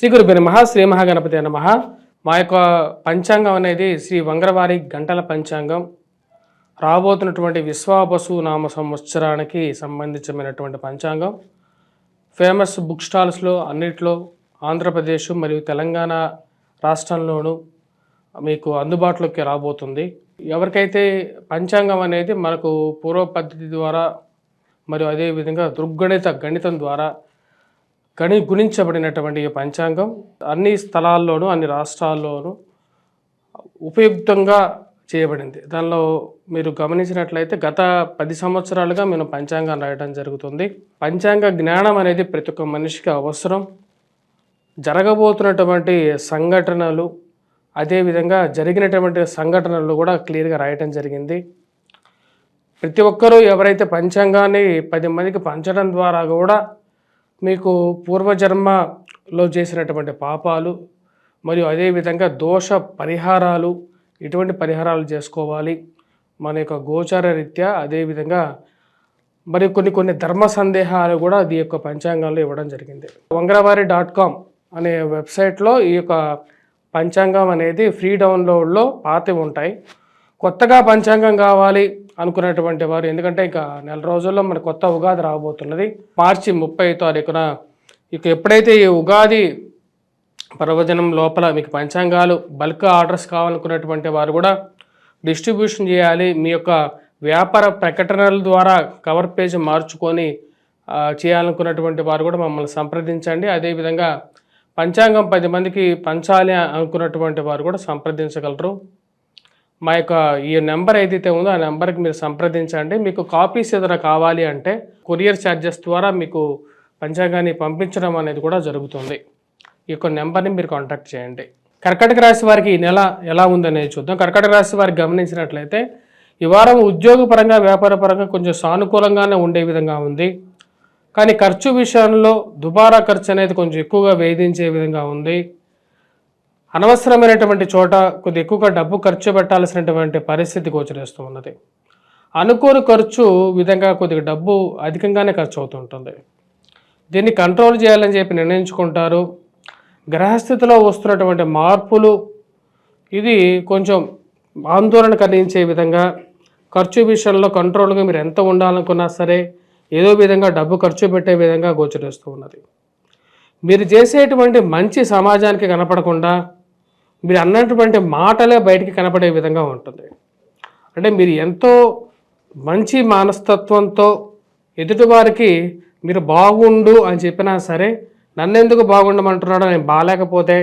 శ్రీ గురుబి నమ శ్రీ మహాగణపతి నమ. మా యొక్క పంచాంగం అనేది శ్రీ వంగరవారి గంటల పంచాంగం. రాబోతున్నటువంటి విశ్వాబసు నామ సంవత్సరానికి సంబంధించినటువంటి పంచాంగం. ఫేమస్ బుక్ స్టాల్స్లో అన్నిట్లో ఆంధ్రప్రదేశ్ మరియు తెలంగాణ రాష్ట్రంలోనూ మీకు అందుబాటులోకి రాబోతుంది. ఎవరికైతే పంచాంగం అనేది మనకు పూర్వ పద్ధతి ద్వారా మరియు అదేవిధంగా దృగ్గణిత గణితం ద్వారా గణి గుణించబడినటువంటి ఈ పంచాంగం అన్ని స్థలాల్లోనూ అన్ని రాష్ట్రాల్లోనూ ఉపయుక్తంగా చేయబడింది. దానిలో మీరు గమనించినట్లయితే గత పది సంవత్సరాలుగా మేము పంచాంగం రాయడం జరుగుతుంది. పంచాంగ జ్ఞానం అనేది ప్రతి ఒక్క మనిషికి అవసరం. జరగబోతున్నటువంటి సంఘటనలు అదేవిధంగా జరిగినటువంటి సంఘటనలు కూడా క్లియర్గా రాయటం జరిగింది. ప్రతి ఒక్కరూ ఎవరైతే పంచాంగాన్ని పది మందికి పంచడం ద్వారా కూడా మీకు పూర్వజన్మలో చేసినటువంటి పాపాలు మరియు అదేవిధంగా దోష పరిహారాలు ఎటువంటి పరిహారాలు చేసుకోవాలి. మన యొక్క గోచార రీత్యా అదేవిధంగా మరి కొన్ని కొన్ని ధర్మ సందేహాలు కూడా అది యొక్క పంచాంగంలో ఇవ్వడం జరిగింది. వంగరవారి డాట్ కామ్ అనే వెబ్సైట్లో ఈ యొక్క పంచాంగం అనేది ఫ్రీ డౌన్లోడ్లో పాతి ఉంటాయి. కొత్తగా పంచాంగం కావాలి అనుకున్నటువంటి వారు. ఎందుకంటే ఇక నెల రోజుల్లో మన కొత్త ఉగాది రాబోతున్నది. మార్చి ముప్పై తారీఖున ఇక ఎప్పుడైతే ఈ ఉగాది పర్వదినం లోపల మీకు పంచాంగాలు బల్క్ ఆర్డర్స్ కావాలనుకున్నటువంటి వారు కూడా డిస్ట్రిబ్యూషన్ చేయాలి. మీ యొక్క వ్యాపార ప్రకటనల ద్వారా కవర్ పేజ్ మార్చుకొని చేయాలనుకున్నటువంటి వారు కూడా మమ్మల్ని సంప్రదించండి. అదేవిధంగా పంచాంగం పది మందికి పంచాలి అనుకున్నటువంటి వారు కూడా సంప్రదించగలరు. మా యొక్క ఈ నెంబర్ ఏదైతే ఉందో ఆ నెంబర్కి మీరు సంప్రదించండి. మీకు కాపీస్ ఏదైనా కావాలి అంటే కొరియర్ ఛార్జెస్ ద్వారా మీకు పంచాంగాన్ని పంపించడం అనేది కూడా జరుగుతుంది. ఈ యొక్క నెంబర్ని మీరు కాంటాక్ట్ చేయండి. కర్కటక రాశి వారికి ఈ నెల ఎలా ఉందనేది చూద్దాం. కర్కటక రాశి వారికి గమనించినట్లయితే ఈ వారం ఉద్యోగపరంగా వ్యాపారపరంగా కొంచెం సానుకూలంగానే ఉండే విధంగా ఉంది. కానీ ఖర్చు విషయంలో దుబారా ఖర్చు అనేది కొంచెం ఎక్కువగా వేధించే విధంగా ఉంది. అనవసరమైనటువంటి చోట కొద్ది ఎక్కువగా డబ్బు ఖర్చు పెట్టాల్సినటువంటి పరిస్థితి గోచరిస్తూ ఉన్నది. అనుకోని ఖర్చు విధంగా కొద్దిగా డబ్బు అధికంగానే ఖర్చు అవుతుంటుంది దీన్ని కంట్రోల్ చేయాలని చెప్పి నిర్ణయించుకుంటారు. గ్రహస్థితిలో వస్తున్నటువంటి మార్పులు ఇది కొంచెం ఆందోళన కలిగించే విధంగా ఖర్చు విషయంలో కంట్రోల్గా మీరు ఎంత ఉండాలనుకున్నా సరే ఏదో విధంగా డబ్బు ఖర్చు పెట్టే విధంగా గోచరిస్తూ ఉన్నది. మీరు చేసేటువంటి మంచి సమాజానికి కనపడకుండా మీరు అన్నటువంటి మాటలే బయటికి కనపడే విధంగా ఉంటుంది. అంటే మీరు ఎంతో మంచి మనస్తత్వంతో ఎదుటివారికి మీరు బాగుండు అని చెప్పినా సరే నన్ను ఎందుకు బాగుండమంటున్నాడు నేను బాగాలేకపోతే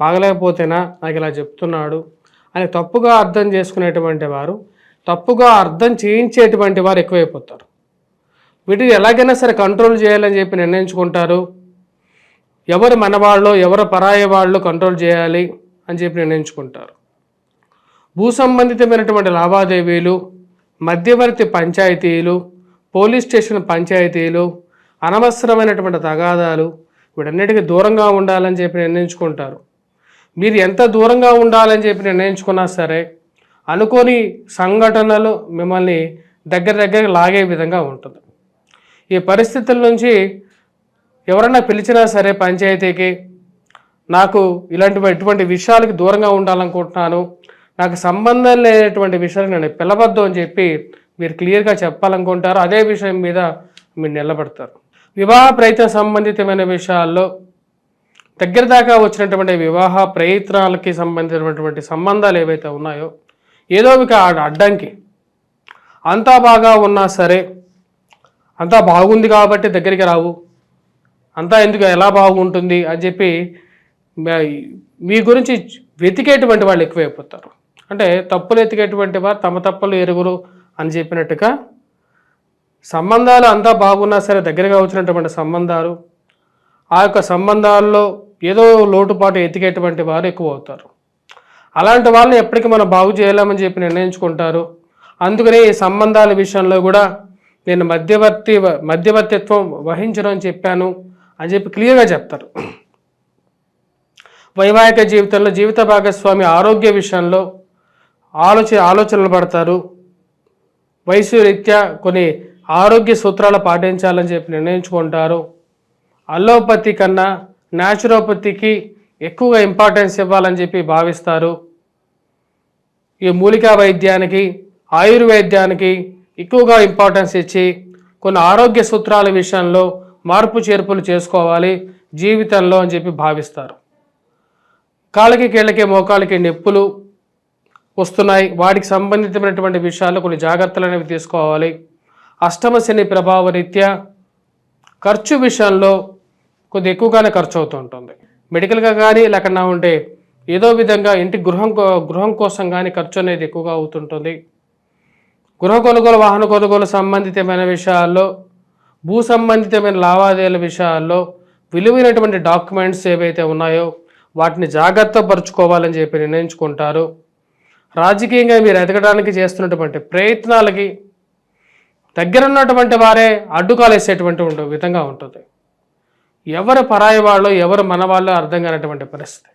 బాగలేకపోతేనా నాకు ఇలా చెప్తున్నాడు అని తప్పుగా అర్థం చేసుకునేటువంటి వారు తప్పుగా అర్థం చేయించేటువంటి వారు ఎక్కువైపోతారు. వీటిని ఎలాగైనా సరే కంట్రోల్ చేయాలని చెప్పి నిర్ణయించుకుంటారు. ఎవరు మనవాళ్ళు ఎవరు పరాయి వాళ్ళు కంట్రోల్ చేయాలి. అని చెప్పి నిర్ణయించుకుంటారు. భూ సంబంధితమైనటువంటి లావాదేవీలు మధ్యవర్తి పంచాయతీలు పోలీస్ స్టేషన్ పంచాయతీలు అనవసరమైనటువంటి తగాదాలు వీటన్నిటికీ దూరంగా ఉండాలని చెప్పి నిర్ణయించుకుంటారు. మీరు ఎంత దూరంగా ఉండాలని చెప్పి నిర్ణయించుకున్నా సరే అనుకోని సంఘటనలు మిమ్మల్ని దగ్గర దగ్గర లాగే విధంగా ఉంటుంది. ఈ పరిస్థితుల నుంచి ఎవరన్నా పిలిచినా సరే పంచాయతీకి నాకు ఇలాంటి ఎటువంటి విషయాలకి దూరంగా ఉండాలనుకుంటున్నాను. నాకు సంబంధం లేనటువంటి విషయాలు నేను పిలవద్దు అని చెప్పి మీరు క్లియర్గా చెప్పాలనుకుంటారు. అదే విషయం మీద మీరు నిలబడతారు. వివాహ ప్రయత్న సంబంధితమైన విషయాల్లో దగ్గర దాకా వచ్చినటువంటి వివాహ ప్రయత్నాలకి సంబంధించినటువంటి సంబంధాలు ఏవైతే ఉన్నాయో ఏదో ఒక అడ్డంకి. అంతా బాగా ఉన్నా సరే అంతా బాగుంది కాబట్టి దగ్గరికి రావు. అంతా ఎందుకు ఎలా బాగుంటుంది అని చెప్పి మీ గురించి వెతికేటువంటి వాళ్ళు ఎక్కువైపోతారు. అంటే తప్పులు ఎతికేటువంటి వారు తమ తప్పులు ఎరుగురు అని చెప్పినట్టుగా సంబంధాలు అంతా బాగున్నా సరే దగ్గరగా వచ్చినటువంటి సంబంధాలు ఆ యొక్క సంబంధాల్లో ఏదో లోటుపాటు ఎతికేటువంటి వారు ఎక్కువ అవుతారు అలాంటి వాళ్ళని ఎప్పటికీ మనం బాగు చేయలేమని చెప్పి నిర్ణయించుకుంటారు. అందుకనే ఈ సంబంధాల విషయంలో కూడా నేను మధ్యవర్తి మధ్యవర్తిత్వం వహించను అని చెప్పాను అని చెప్పి క్లియర్గా చెప్తారు. వైవాహిక జీవితంలో జీవిత భాగస్వామి ఆరోగ్య విషయంలో ఆలోచన ఆలోచనలు పడతారు. వయసు రీత్యా కొన్ని ఆరోగ్య సూత్రాలు పాటించాలని చెప్పి నిర్ణయించుకుంటారు. అల్లోపతి కన్నా న్యాచురోపతికి ఎక్కువగా ఇంపార్టెన్స్ ఇవ్వాలని చెప్పి భావిస్తారు. ఈ మూలికా వైద్యానికి ఆయుర్వేద్యానికి ఎక్కువగా ఇంపార్టెన్స్ ఇచ్చి కొన్ని ఆరోగ్య సూత్రాల విషయంలో మార్పు చేర్పులు చేసుకోవాలి జీవితంలో అని చెప్పి భావిస్తారు. కాళ్ళకి కీళ్ళకి మోకాళ్ళకి నొప్పులు వస్తున్నాయి. వాటికి సంబంధితమైనటువంటి విషయాల్లో కొన్ని జాగ్రత్తలు అనేవి తీసుకోవాలి. అష్టమ శని ప్రభావ రీత్యా ఖర్చు విషయంలో కొద్ది ఎక్కువగానే ఖర్చు అవుతూ ఉంటుంది. మెడికల్గా కానీ లేకుండా ఉంటే ఏదో విధంగా ఇంటి గృహం కో- గృహం కోసం కానీ ఖర్చు అనేది ఎక్కువగా అవుతుంటుంది. గృహ కొనుగోలు వాహన కొనుగోలు సంబంధితమైన విషయాల్లో భూ సంబంధితమైన లావాదేవీల విషయాల్లో విలువైనటువంటి డాక్యుమెంట్స్ ఏవైతే ఉన్నాయో వాటిని జాగ్రత్త పరుచుకోవాలని చెప్పి నిర్ణయించుకుంటారు. రాజకీయంగా మీరు ఎదగడానికి చేస్తున్నటువంటి ప్రయత్నాలకి దగ్గర ఉన్నటువంటి వారే అడ్డుకాలేసేటువంటి ఉండే విధంగా ఉంటుంది. ఎవరు పరాయి వాళ్ళు ఎవరు మన వాళ్ళు అర్థం కానటువంటి పరిస్థితి.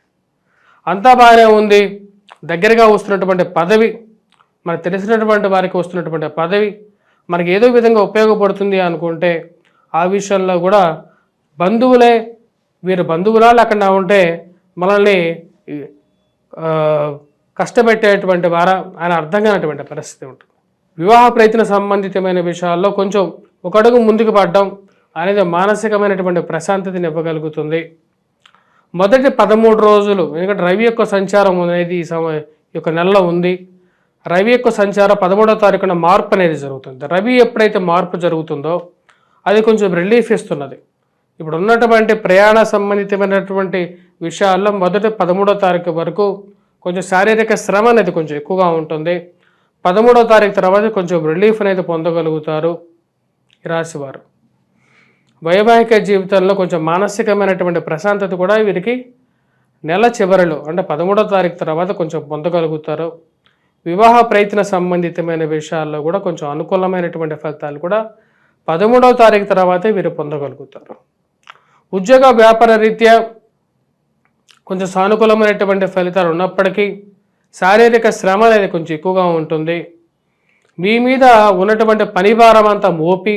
అంతా బాగానే ఉంది. దగ్గరగా వస్తున్నటువంటి పదవి మనకు తెలిసినటువంటి వారికి వస్తున్నటువంటి పదవి మనకి ఏదో విధంగా ఉపయోగపడుతుంది అనుకుంటే ఆ విషయంలో కూడా బంధువులే వీరు బంధువులా లేకుండా ఉంటే మనల్ని కష్టపెట్టేటువంటి వార ఆయన అర్థం కానటువంటి పరిస్థితి ఉంటుంది. వివాహ ప్రయత్న సంబంధితమైన విషయాల్లో కొంచెం ఒక అడుగు ముందుకు పడడం అనేది మానసికమైనటువంటి ప్రశాంతతని ఇవ్వగలుగుతుంది. మొదటి పదమూడు రోజులు ఎందుకంటే రవి యొక్క సంచారం అనేది ఈ సమ యొక్క నెలలో ఉంది. రవి యొక్క సంచారం పదమూడవ తారీఖున మార్పు అనేది జరుగుతుంది. రవి ఎప్పుడైతే మార్పు జరుగుతుందో అది కొంచెం రిలీఫ్ ఇస్తున్నది. ఇప్పుడు ఉన్నటువంటి ప్రయాణ సంబంధితమైనటువంటి విషయాల్లో మొదటి పదమూడో తారీఖు వరకు కొంచెం శారీరక శ్రమ అనేది కొంచెం ఎక్కువగా ఉంటుంది. పదమూడో తారీఖు తర్వాత కొంచెం రిలీఫ్ అనేది పొందగలుగుతారు రాశివారు. వైవాహిక జీవితంలో కొంచెం మానసికమైనటువంటి ప్రశాంతత కూడా వీరికి నెల చివరిలో అంటే పదమూడో తారీఖు తర్వాత కొంచెం పొందగలుగుతారు. వివాహ ప్రయత్న సంబంధితమైన విషయాల్లో కూడా కొంచెం అనుకూలమైనటువంటి ఫలితాలు కూడా పదమూడవ తారీఖు తర్వాతే వీరు పొందగలుగుతారు. ఉద్యోగ వ్యాపార రీత్యా కొంచెం సానుకూలమైనటువంటి ఫలితాలు ఉన్నప్పటికీ శారీరక శ్రమ అనేది కొంచెం ఎక్కువగా ఉంటుంది. మీ మీద ఉన్నటువంటి పని భారం అంతా మోపి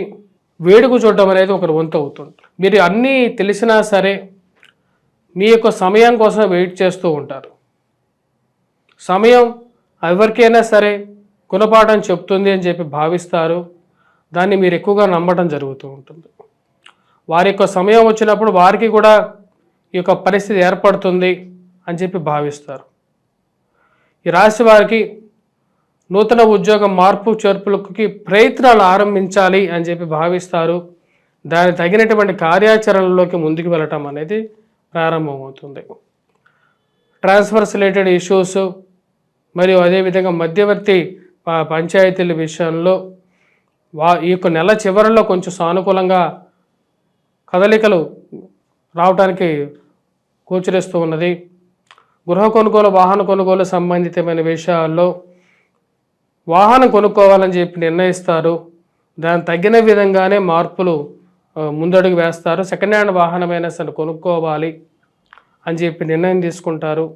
వేడుకు చూడడం అనేది ఒకరు వంతు అవుతుంది. మీరు అన్నీ తెలిసినా సరే మీ యొక్క సమయం కోసం వెయిట్ చేస్తూ ఉంటారు. సమయం ఎవరికైనా సరే గుణపాఠం చెప్తుంది అని చెప్పి భావిస్తారు. దాన్ని మీరు ఎక్కువగా నమ్మటం జరుగుతూ ఉంటుంది. వారి యొక్క సమయం వచ్చినప్పుడు వారికి కూడా ఈ యొక్క పరిస్థితి ఏర్పడుతుంది అని చెప్పి భావిస్తారు. ఈ రాశి వారికి నూతన ఉద్యోగం మార్పు చేర్పులకి ప్రయత్నాలు ఆరంభించాలి అని చెప్పి భావిస్తారు. దానికి తగినటువంటి కార్యాచరణలోకి ముందుకు వెళ్ళటం అనేది ప్రారంభమవుతుంది. ట్రాన్స్ఫర్స్ రిలేటెడ్ ఇష్యూస్ మరియు అదేవిధంగా మధ్యవర్తి పంచాయతీల విషయంలో వా ఈ యొక్క నెల చివరిలో కొంచెం సానుకూలంగా కదలికలు రావడానికి గోచరిస్తూ ఉన్నది. గృహ కొనుగోలు వాహన కొనుగోలు సంబంధితమైన విషయాల్లో వాహనం కొనుక్కోవాలని చెప్పి నిర్ణయిస్తారు. దానికి తగిన విధంగానే మార్పులు ముందడుగు వేస్తారు. సెకండ్ హ్యాండ్ వాహనమైనా సరే కొనుక్కోవాలి అని చెప్పి నిర్ణయం తీసుకుంటారు.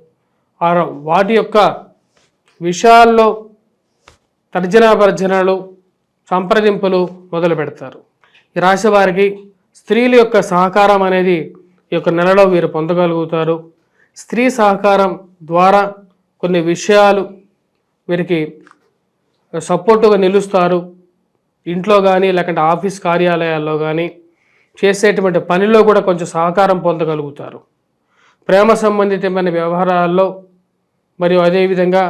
ఆ వాటి యొక్క విషయాల్లో తర్జనాభర్జనలు సంప్రదింపులు మొదలు పెడతారు. ఈ రాశి వారికి స్త్రీల యొక్క సహకారం అనేది యొక్క నెలలో వీరు పొందగలుగుతారు. స్త్రీ సహకారం ద్వారా కొన్ని విషయాలు వీరికి సపోర్టుగా నిలుస్తారు. ఇంట్లో కానీ లేకుంటే ఆఫీస్ కార్యాలయాల్లో కానీ చేసేటువంటి పనిలో కూడా కొంచెం సహకారం పొందగలుగుతారు. ప్రేమ సంబంధితమైన వ్యవహారాల్లో మరియు అదేవిధంగా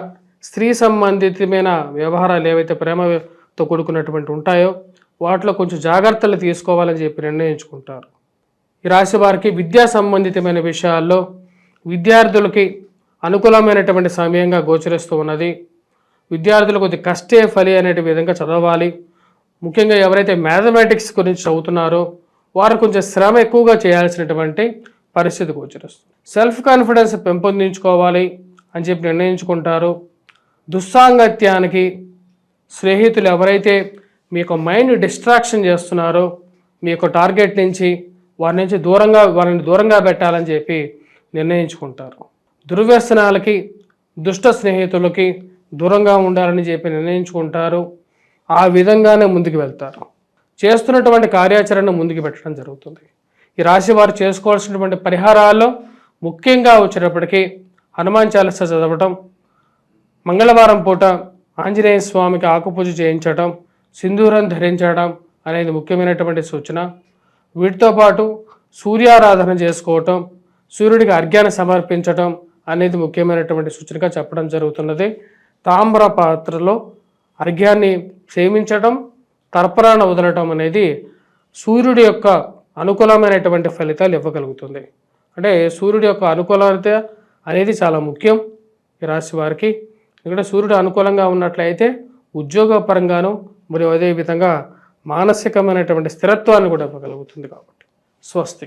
స్త్రీ సంబంధితమైన వ్యవహారాలు ఏవైతే ప్రేమతో కూడుకున్నటువంటి ఉంటాయో వాటిలో కొంచెం జాగ్రత్తలు తీసుకోవాలని చెప్పి నిర్ణయించుకుంటారు. ఈ రాశి వారికి విద్యా సంబంధితమైన విషయాల్లో విద్యార్థులకి అనుకూలమైనటువంటి సమయంగా గోచరిస్తూ ఉన్నది. విద్యార్థులు కొద్ది కష్టే ఫలి అనే విధంగా చదవాలి. ముఖ్యంగా ఎవరైతే మ్యాథమెటిక్స్ గురించి చదువుతున్నారో వారు కొంచెం శ్రమ ఎక్కువగా చేయాల్సినటువంటి పరిస్థితి గోచరిస్తుంది. సెల్ఫ్ కాన్ఫిడెన్స్ పెంపొందించుకోవాలి అని చెప్పి నిర్ణయించుకుంటారు. దుస్సాంగత్యానికి స్నేహితులు ఎవరైతే మీ యొక్క మైండ్ డిస్ట్రాక్షన్ చేస్తున్నారో మీ యొక్క టార్గెట్ నుంచి వారి నుంచి దూరంగా వారిని దూరంగా పెట్టాలని చెప్పి నిర్ణయించుకుంటారు. దుర్వ్యసనాలకి దుష్ట స్నేహితులకి దూరంగా ఉండాలని చెప్పి నిర్ణయించుకుంటారు. ఆ విధంగానే ముందుకు వెళ్తారు. చేస్తున్నటువంటి కార్యాచరణ ముందుకు పెట్టడం జరుగుతుంది. ఈ రాశి వారు చేసుకోవాల్సినటువంటి పరిహారాల్లో ముఖ్యంగా వచ్చేటప్పటికీ హనుమాన్ చాలీస చదవటం మంగళవారం పూట ఆంజనేయ స్వామికి ఆకుపూజ చేయించడం సింధూరం ధరించడం అనేది ముఖ్యమైనటువంటి సూచన. వీటితో పాటు సూర్యారాధన చేసుకోవటం సూర్యుడికి అర్ఘ్యాన్ని సమర్పించటం అనేది ముఖ్యమైనటువంటి సూచనగా చెప్పడం జరుగుతున్నది. తామ్ర పాత్రలో అర్ఘ్యాన్ని సేవించటం తర్పణాన వదలటం అనేది సూర్యుడి యొక్క అనుకూలమైనటువంటి ఫలితాలు ఇవ్వగలుగుతుంది. అంటే సూర్యుడి యొక్క అనుకూలత అనేది చాలా ముఖ్యం ఈ రాశి వారికి. ఇక్కడ సూర్యుడు అనుకూలంగా ఉన్నట్లయితే ఉద్యోగపరంగాను మరియు అదేవిధంగా మానసికమైనటువంటి స్థిరత్వాన్ని కూడా ఇవ్వగలుగుతుంది కాబట్టి. స్వస్తి.